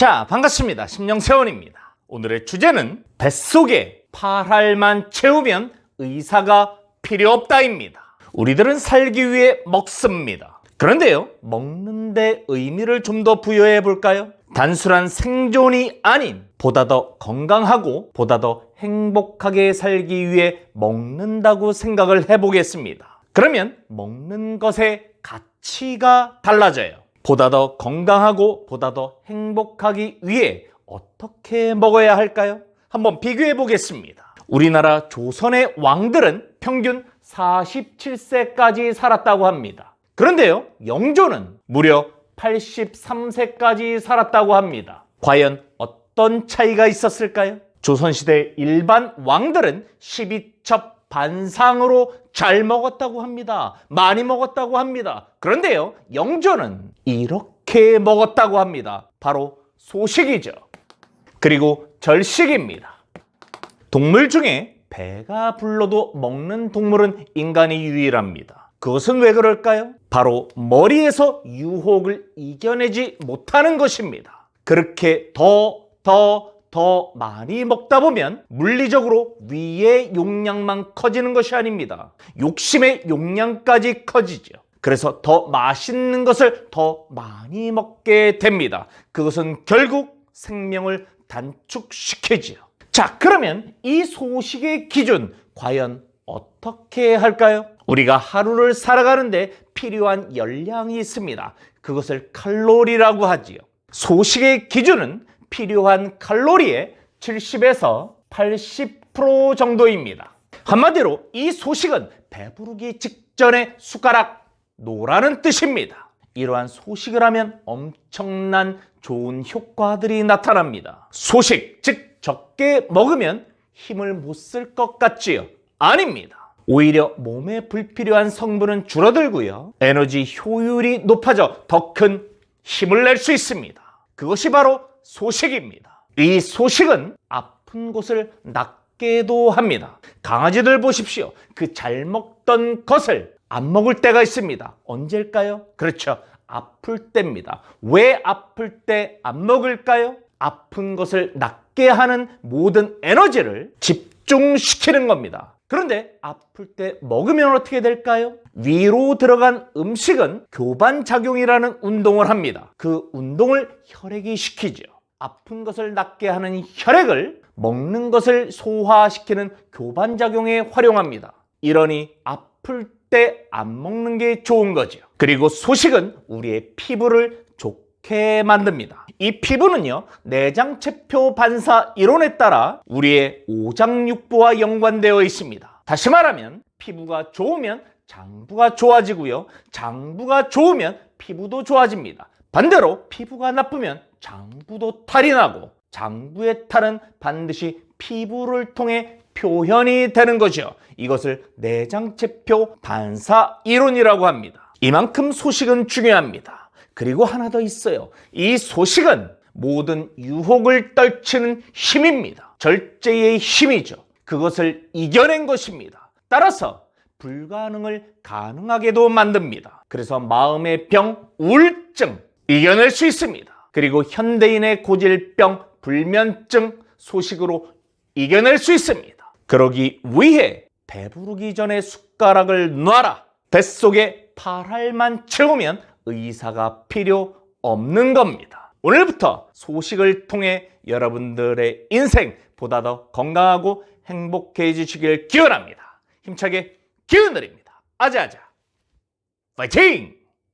자, 반갑습니다. 심령세원입니다. 오늘의 주제는 뱃속에 팔알만 채우면 의사가 필요 없다입니다. 우리들은 살기 위해 먹습니다. 그런데요, 먹는데 의미를 좀 더 부여해 볼까요? 단순한 생존이 아닌 보다 더 건강하고 보다 더 행복하게 살기 위해 먹는다고 생각을 해보겠습니다. 그러면 먹는 것의 가치가 달라져요. 보다 더 건강하고 보다 더 행복하기 위해 어떻게 먹어야 할까요? 한번 비교해 보겠습니다. 우리나라 조선의 왕들은 평균 47세까지 살았다고 합니다. 그런데요, 영조는 무려 83세까지 살았다고 합니다. 과연 어떤 차이가 있었을까요? 조선시대 일반 왕들은 12첩 반상으로 잘 먹었다고 합니다. 많이 먹었다고 합니다. 그런데요, 영조는 이렇게 먹었다고 합니다. 바로 소식이죠. 그리고 절식입니다. 동물 중에 배가 불러도 먹는 동물은 인간이 유일합니다. 그것은 왜 그럴까요? 바로 머리에서 유혹을 이겨내지 못하는 것입니다. 그렇게 더, 더, 더 많이 먹다 보면 물리적으로 위의 용량만 커지는 것이 아닙니다. 욕심의 용량까지 커지죠. 그래서 더 맛있는 것을 더 많이 먹게 됩니다. 그것은 결국 생명을 단축시키지요. 자, 그러면 이 소식의 기준 과연 어떻게 할까요? 우리가 하루를 살아가는데 필요한 열량이 있습니다. 그것을 칼로리라고 하지요. 소식의 기준은 필요한 칼로리의 70에서 80% 정도입니다. 한마디로 이 소식은 배부르기 직전에 숟가락 놓으라는 뜻입니다. 이러한 소식을 하면 엄청난 좋은 효과들이 나타납니다. 소식, 즉 적게 먹으면 힘을 못 쓸 것 같지요? 아닙니다. 오히려 몸에 불필요한 성분은 줄어들고요. 에너지 효율이 높아져 더 큰 힘을 낼 수 있습니다. 그것이 바로 소식입니다. 이 소식은 아픈 곳을 낫게도 합니다. 강아지들 보십시오. 그 잘 먹던 것을 안 먹을 때가 있습니다. 언제일까요? 그렇죠. 아플 때입니다. 왜 아플 때 안 먹을까요? 아픈 것을 낫게 하는 모든 에너지를 집 중시키는 겁니다. 그런데 아플 때 먹으면 어떻게 될까요? 위로 들어간 음식은 교반작용이라는 운동을 합니다. 그 운동을 혈액이 시키죠. 아픈 것을 낫게 하는 혈액을 먹는 것을 소화시키는 교반작용에 활용합니다. 이러니 아플 때 안 먹는 게 좋은 거죠. 그리고 소식은 우리의 피부를 좋게 만듭니다. 이 피부는요, 내장체표 반사 이론에 따라 우리의 오장육부와 연관되어 있습니다. 다시 말하면 피부가 좋으면 장부가 좋아지고요. 장부가 좋으면 피부도 좋아집니다. 반대로 피부가 나쁘면 장부도 탈이 나고 장부의 탈은 반드시 피부를 통해 표현이 되는 것이요. 이것을 내장체표 반사 이론이라고 합니다. 이만큼 소식은 중요합니다. 그리고 하나 더 있어요. 이 소식은 모든 유혹을 떨치는 힘입니다. 절제의 힘이죠. 그것을 이겨낸 것입니다. 따라서 불가능을 가능하게도 만듭니다. 그래서 마음의 병, 우울증 이겨낼 수 있습니다. 그리고 현대인의 고질병, 불면증 소식으로 이겨낼 수 있습니다. 그러기 위해 배부르기 전에 숟가락을 놔라. 뱃속에 팔알만 채우면 의사가 필요 없는 겁니다. 오늘부터 소식을 통해 여러분들의 인생 보다 더 건강하고 행복해지시길 기원합니다. 힘차게 기운 드립니다. 아자아자. 파이팅!